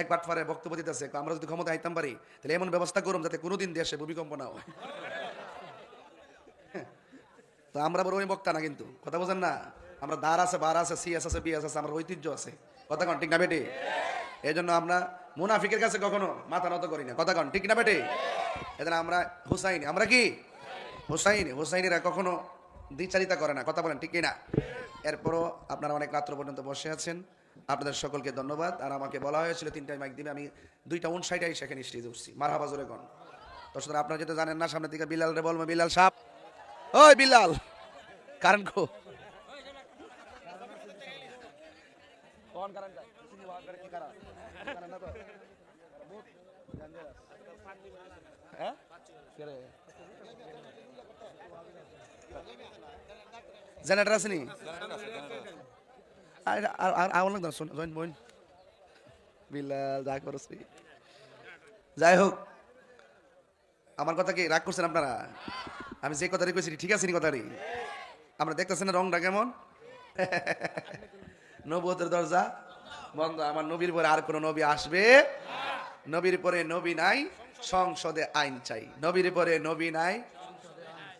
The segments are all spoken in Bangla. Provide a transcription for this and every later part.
এক বাটফারে বক্তব্য দিতেছে আমরা যদি ক্ষমতা আইতাম পারি, তাহলে এমন ব্যবস্থা করুন যাতে কোনোদিন দেশে ভূমিকম্প না হয়। তো আমরা বড় ওই বক্তা না কিন্তু, কথা বোঝেন না? আমরা দার আছে, বার আছে সিএস আছে বিএস আছে আমার ঐতিহ্য আছে। কথা কন, ঠিক না বেটে? এই জন্য আমরা মুনাফিকের কাছে কখনো মাথা নত করি না। কথা কন, ঠিক না বেটে? এদের আমরা হুসাইনি, আমরা কি? হুসাইনি, হুসাইনিরা কখনো দ্বিচারিতা করে না। কথা বলেন, ঠিক না এরপরও আপনারা অনেক রাত্র পর্যন্ত বসে আছেন। আপনাদের সকলকে ধন্যবাদ। আর আমাকে বলা হয়েছিল তিনটায় মাইক দিবে আমি দুইটা উনষাটাই সেখানে স্টেজে উঠছি। মার হাবাজরে গণ তো সুতরাং আপনারা যেটা জানেন না সামনের দিকে বিলাল রে বলব বিলাল সাপ। ওই বিলাল কারণ কো? জেনারেটর আছে। যাই হোক, আমার কথা কি রাগ করছেন আপনারা? আমি যে কথাটি কইছি ঠিক আছে নি কথাটি? আমরা দেখতেছেন না রংটা কেমন? নবুয়তের দরজা বন্ধ। আমার নবীর পরে আর কোন নবী আসবে নবীর পরে নবী নাই, সংসদে আইন চাই। নবীর পরে নবী নাই,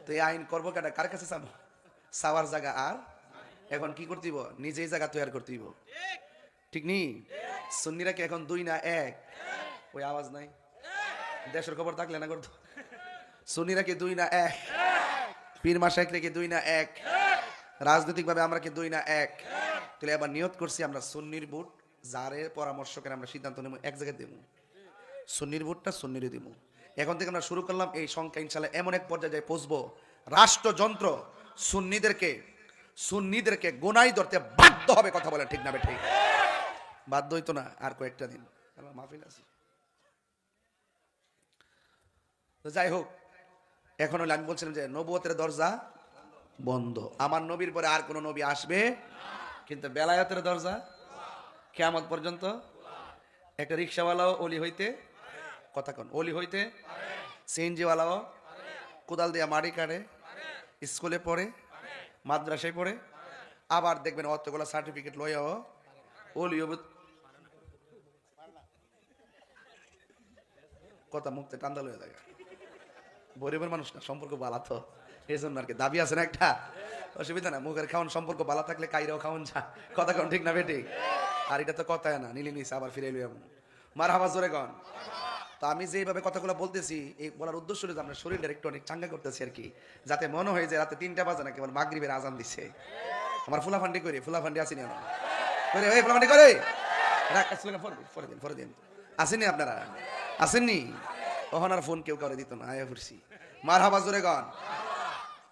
তো এই আইন করব কেটা কার কাছে চাবো? চাওয়ার জায়গা আর এখন কি করতেইব নিজেই জায়গা তৈরি করতেইব ঠিক নি? সুন্নিরা কি এখন দুই না এক? ওই আওয়াজ নাই। দেশের খবর থাকলে না করতো। সুন্নিরা কি দুই না এক? পীর মাসাইক কি দুই না এক? রাজনৈতিকভাবে আমরা কি দুই না এক? তাহলে এবার নিয়ত করছি আমরা সুন্নির বুট যারে পরামর্শ করে আমরা সিদ্ধান্ত নেব, এক জায়গায় দেবো। সুন্নির বুটটা সুন্নিরই দিব। এখন থেকে আমরা শুরু করলাম এই সংখ্যা ইনশাল্লাহ এমন এক পর্যায়ে পৌঁছবো। রাষ্ট্রযন্ত্র সুন্নিদেরকে সুন্নিদেরকে গোনাই ধরতে বাধ্য হবে, কথা বলে ঠিক না বে ঠিক বাধ্য হইতো না আর কয়েকটা দিন। মাহফিল আছে। তো যাই হোক, এখন হলে আমি বলছিলাম যে নবুয়তের দরজা বন্ধ। আমার নবীর পরে আর কোনো নবী আসবে, কিন্তু বেলায়তের দরজা কেমন পর্যন্ত একটা রিক্সাওয়ালাও অলি হইতে, কথা কন, অলি হইতে, সিএনজিওয়ালাও কোদাল দিয়া মাড়ি কাটে স্কুলে পড়ে মাদ্রাসায় পড়ে, আবার দেখবেন অতগুলো সার্টিফিকেট লইয়াও হবে কথা মুক্তে টান্দা লইয়া যায়। গরিবের মানুষ না, সম্পর্ক বালা তো। এই জন্য আর কি, দাবি আছে না একটা? অসুবিধা না মুখের খাওয়ান সম্পর্ক বালা থাকলে কাইরাও খাওয়ান যা। কথা কন ঠিক না বেটি? আর এটা তো কথায় না, নিলি নিস আবার ফিরে এলো এমন। মার হাবা জোরে কন। তো আমি যেভাবে কথাগুলো বলতেছি, এই বলার উদ্দেশ্য হলো যে আমরা শরীরটা একটু অনেক চাঙ্গা করতেছি আর কি। যাতে মনে হয় যে রাতে তিনটা বাজে না কেবল মাগরিবের আজান দিচ্ছে আমার ফুলাফান্ডি করে ফুলাফান্ডি আসেনি আমার। করে ওই ফুলাফান্ডি করে আসেননি আপনারা? আসেননি? তখন আর ফোন কেউ করে দিত না, আয়া ফুরছি মার গন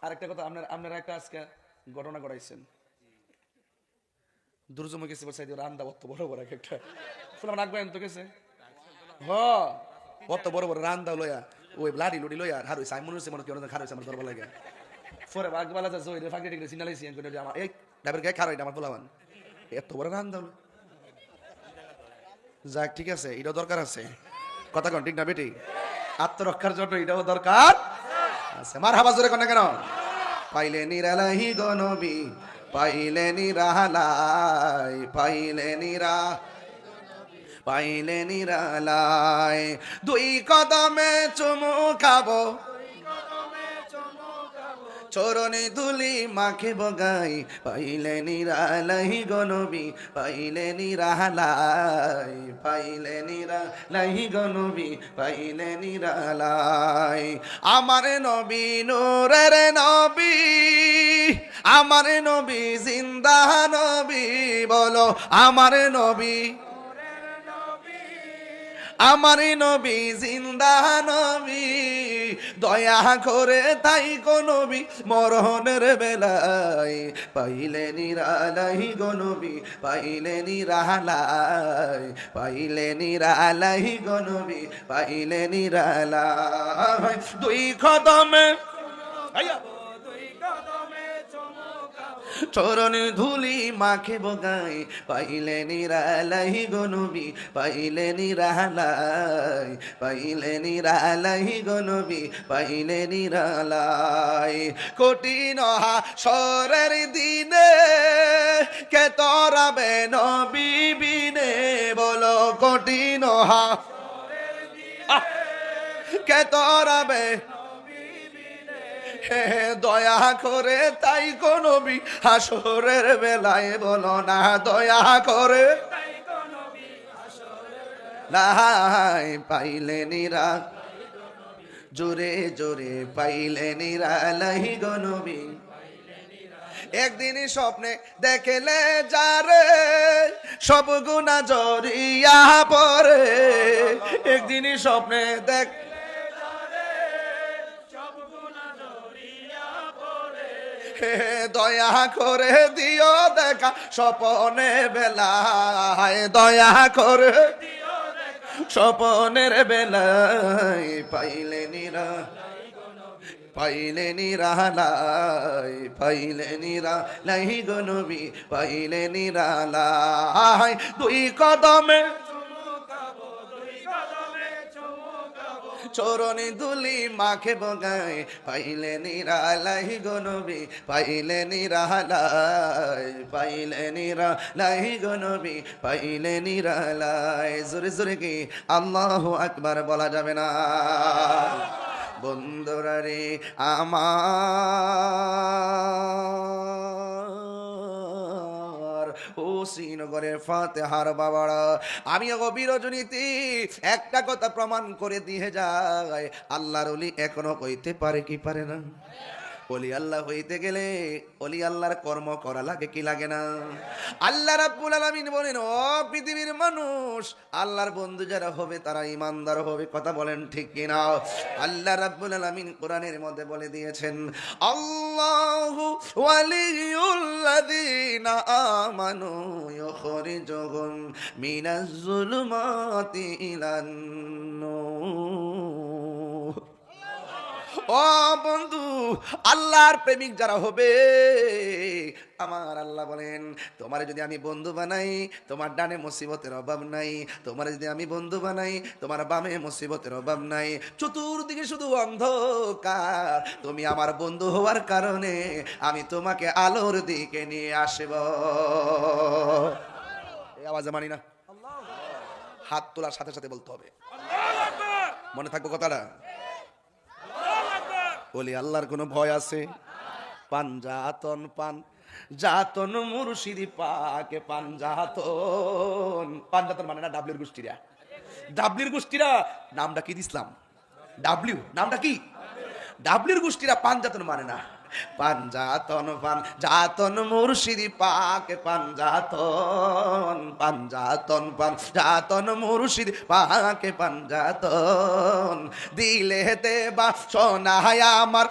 আরেকটা কথা, আপনার, আপনারা একটা আজকে ঘটনা ঘটাইছেন। দুর্জমে গেছে বলছে রান্দা বড় বড় একটা। ফুলাম রাখবেন তো গেছে? অত বড় বড় রান্দা লইয়া ওই লাড়ি লুড়ি লইয়া হার হইছে আমি মনে হচ্ছে মনে কেউ খার হইছে আমার দরবার লাগে। পরে বাঘ বালা যাচ্ছে ওই ফাঁকি সিনালাইছি আমি কইলাম যে আমার, এই ড্রাইভার গায়ে খার হইটা আমার পোলাবান। এত বড় রান্দা লই যাক, ঠিক আছে, এটাও দরকার আছে। কথা কন, ঠিক না বেটি? আত্মরক্ষার জন্য এটাও দরকার আছে। মার হাবা জোরে কন কেন? পাইলে নিরালাহি গনবি পাইলে নিরালাই পাইলে নিরা পাইলে নিরালাই দুই কদমে চুমু খাব। চরণে ধুলি মাখে বগাই। পাইলে নিরালাই গনবি পাইলে নিরালাই। পাইলে নিরালাই গনবি পাইলে নিরালাই। আমার নবী নূরের নবী, আমার নবী জিন্দা নবী, বলো আমার নবী আমার নবী, জিন্দা নবী, দয়া করে তাই নবী, মরণের বেলায় পাইলে নিরালাই গো নবী, পাইলে নিরালাই পাইলে নিরালাই গো নবী, পাইলে নিরালাই। দুই কদমে আইয়া চরণ ধুলি মাখে বগাই পাইলে নিরালাই গনবি পাইলে নিরালাই পাইলে নিরালাই গনবি পাইলে নিরালাই কঠিন সরের দিনে কে তরাবে নবী বিনে বলো কঠিন হা কে তরাবে দয়া করে তাই কোনবি হাসরের বেলায় বলো না, দয়া করে। নাই পাইলে নিরা জোরে জোরে পাইলে নিরালাই গনবি একদিনই স্বপ্নে দেখলে যারে, সব গুণা জরিয়া পরে একদিনই স্বপ্নে দেখ দয়া করে দিও দেখা স্বপনে বেলায়। দয়া করে স্বপনের বেলায় পাইলে নিরা, পাইলে নিরালাই পাইলে নিরা নাই গনবি পাইলে নিরালাই দুই কদমে চরণে দুলি মাখে বগাই পাইলে নিরালাই গনবি পাইলে নিরালাই পাইলে নিরালাই গনবি পাইলে নিরালাই। জোরে জোরে কি? আল্লাহ আকবার বলা যাবে না। বন্ধুরা রে আমার শ্রীনগরের ফাতেহার বাবারা। আমি গভীর রজনীতি একটা কথা প্রমাণ করে দিয়ে যায়। আল্লাহর অলি এখনও কইতে পারে কি পারে না? অলি আল্লাহ হইতে গেলে অলি আল্লাহর কর্ম করা লাগে কি লাগে না? আল্লাহ রাব্বুল আলামিন বলেন, ও পৃথিবীর মানুষ, আল্লাহর বন্ধু যারা হবে তারা ইমানদার হবে। কথা বলেন ঠিক কিনা? আল্লাহ রাব্বুল আলামিন কোরআনের মধ্যে বলে দিয়েছেন, আল্লাহু ওয়ালিয়ুল্লাযীনা আমানু ইউখরিজুহুম মিনাজ الظلمات ইলান নূর। ও বন্ধু আল্লাহর প্রেমিক যারা হবে আমার আল্লাহ বলেন, তোমার যদি আমি বন্ধু বানাই, তোমার ডানে মুসিবতের অভাব নাই। তোমার যদি আমি বন্ধু বানাই, তোমার বামে মুসিবতের অভাব নাই। চতুর্দিকে শুধু অন্ধকার। তুমি আমার বন্ধু হওয়ার কারণে আমি তোমাকে আলোর দিকে নিয়ে আসব। এই আওয়াজে মানি না। হাত তোলার সাথে সাথে বলতে হবে। মনে থাকব কথাটা? বলি, আল্লাহর কোনো ভয় আছে? পান জাতন পান। জাতন মুর্শিদি পাকে পান জাতন। পান জাতন মানে না ডাবলির গোষ্ঠীরা। ডাবলির গোষ্ঠীরা নামটা কি দিসলাম ডাবলিউ নামটা কি? ডাবলির গোষ্ঠীরা পান জাতন মানে না। পাঞ্জাতন পান জাতন মুর্শিদি পাকে পাঞ্জাতন পাঞ্জাতন পান জাতন মুর্শিদি পাকে পাঞ্জাতন দিলে হেতে বা সোনায় আমার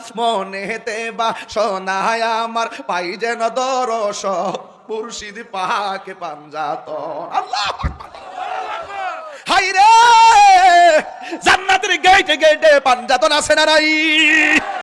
হেতে বা সোনায় আমার, পাই যেন দরস মুর্শিদি পাকে পাঞ্জাতন আল্লাহ হাই রে! জান্নাতের গেটে গেটে পাঞ্জাতন আছে না নাই?